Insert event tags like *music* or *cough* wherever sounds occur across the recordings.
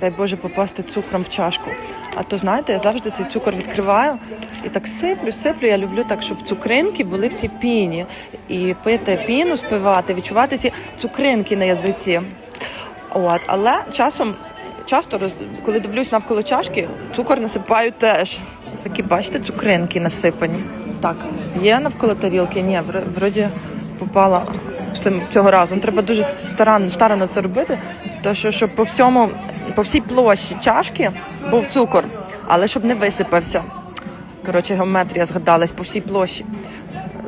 Дай Боже попасти цукром в чашку. А то знаєте, я завжди цей цукор відкриваю і так сиплю, сиплю. Я люблю так, щоб цукринки були в цій піні. І пити піну, спивати, відчувати ці цукринки на язиці. От, але часом, часто, коли дивлюсь навколо чашки, цукор насипаю теж. Такі, бачите, цукринки насипані. Так, є навколо тарілки? Ні, вроді попала цим цього разу. Треба дуже старанно, старанно це робити, то що щоб по всьому, по всій площі чашки був цукор, але щоб не висипався. Коротше, геометрія згадалась по всій площі.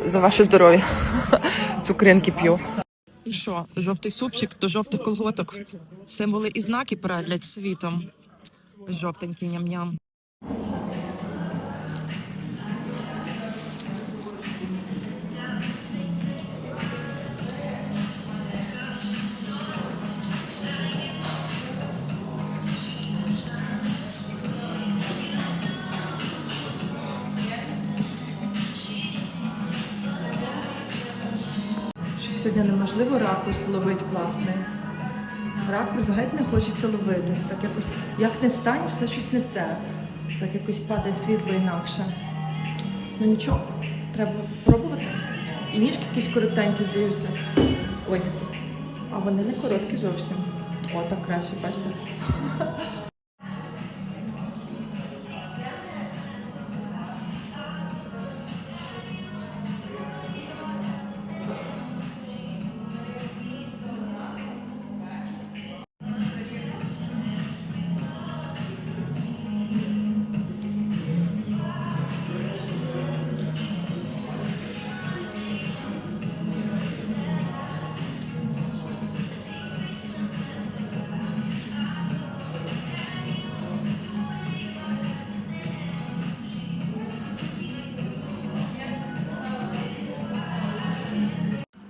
За ваше здоров'я. *laughs* Цукринки п'ю. І що, жовтий супчик до жовтих колготок. Символи і знаки правлять світом. Жовтенький ням-ням. Сьогодні неможливо ракурс ловить класний. Ракурс геть не хочеться ловитись. Так якось, як не стань, все щось не те. Так якось падає світло інакше. Ну нічого, треба пробувати. І ніжки якісь коротенькі здаються. Ой, а вони не короткі зовсім. О, так краще, бачите.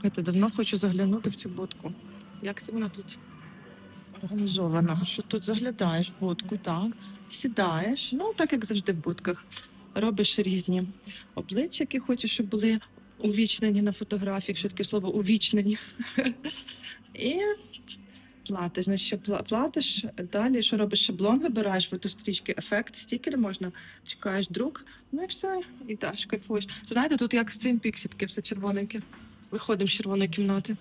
Слухайте, давно хочу заглянути в цю будку. Як вона тут організована? Що тут заглядаєш в будку, так, сідаєш, ну так як завжди в будках. Робиш різні обличчя, які хочеш, щоб були увічнені на фотографії, якщо таке слово увічнені. І платиш. Значить, що платиш, далі що робиш шаблон, вибираєш фотострічки, ефект, стікери можна, чекаєш друк, ну і все, і даш, кайфуєш. Знаєте, тут як в Twin Peaks таке все червоненьке. Виходимо з червоної кімнати.